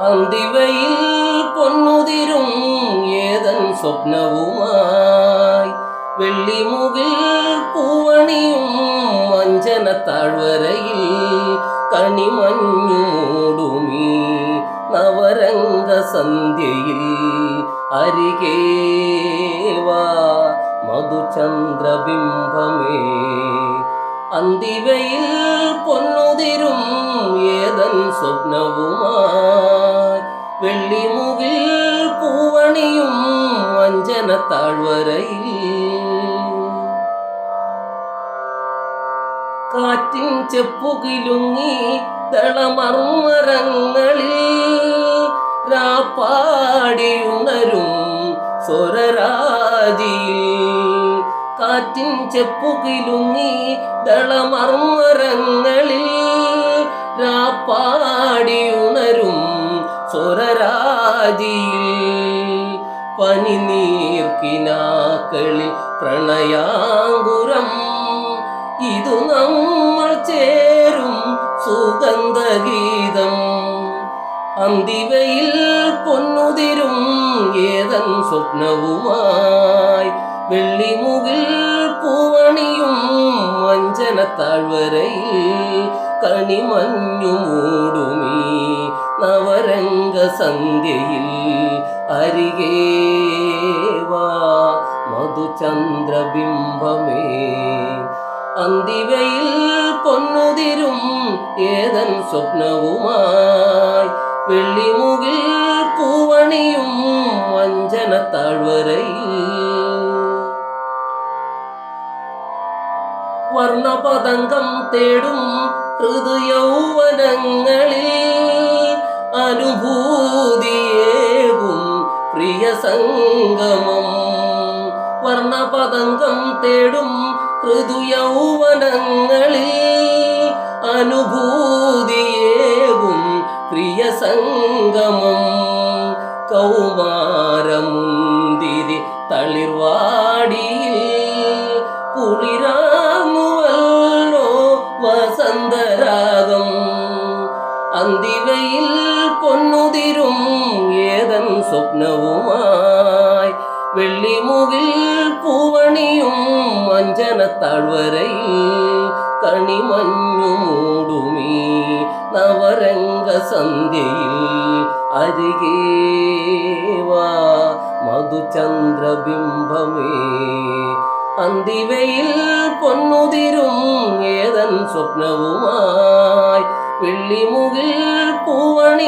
അന്തിവയിൽ പൊന്നുതിരും ഏതൻ സ്വപ്നവുമായി. വെള്ളിമുകിൽ പൂവണിയും വഞ്ചന താഴ്വരയിൽ കണിമഞ്ഞു മൂടുമീ നവരംഗ സന്ധ്യയിൽ. അരികേവാ മധുചന്ദ്രബിംബമേ. അന്തിവയിൽ പൊന്നുതിരും ഏതൻ സ്വപ്നവുമായി. വെള്ളിമുകിൽ പൂവണിയും വഞ്ചന താഴ്വരയിൽ കാറ്റിൻ ചെപ്പുകിലുങ്ങി തളമർമ്മരങ്ങളിൽ രാപ്പാടിയുണരും സ്വരരാജിയിൽ. കാറ്റിൻ ചെപ്പുകിലുങ്ങി ദളമർമരങ്ങളിൽ രാപ്പാടിയുണരും സ്വരരാജിയിൽ. പനിനീർക്കിനാക്കളിൽ പ്രണയാങ്കുരം ഇതു നമ്മൾ ചേരും സുഗന്ധഗീതം. അന്തിവയിൽ പൊന്നുതിരും ഏതൻ സ്വപ്നവുമായി. വെള്ളിമുകിൽ പൂവണിയും വഞ്ചന താഴ്വരയിൽ കണിമഞ്ഞു മൂടുമീ നവരംഗ സന്ധ്യയിൽ അരികേ വാ മധുചന്ദ്രബിംബമേ അന്തിവയിൽ പൊന്നുതിരും ഏതൻ സ്വപ്നവുമായി വെള്ളിമുകിൽ പൂവണിയും വഞ്ചന താഴ്വരയിൽ വർണപതംഗം തേടും ഹൃദയൗവനങ്ങളിൽ അനുഭൂതിയേകും പ്രിയ സംഗമം. തേടും ഹൃദയൗവനങ്ങളിൽ അനുഭൂതിയേകും പ്രിയ സംഗമം. കൗമാരമുന്തിരി തളിർവാടിയിൽ വസന്തരാഗം അന്തിവയിൽ പൊന്നുതിരും ഏതൻ സ്വപ്നവുമായി വെള്ളിമുകിൽ പൂവണിയും വഞ്ചന താഴ്വരയിൽ കണിമഞ്ഞു മൂടുമീ നവരംഗ സന്ധ്യയിൽ അരികേ വാ മധുചന്ദ്രബിംബമേ അന്തിവയിൽ പൊന്നുതിരും ഏതൻ സ്വപ്നവുമായി വെള്ളിമുകിൽ പൂവണി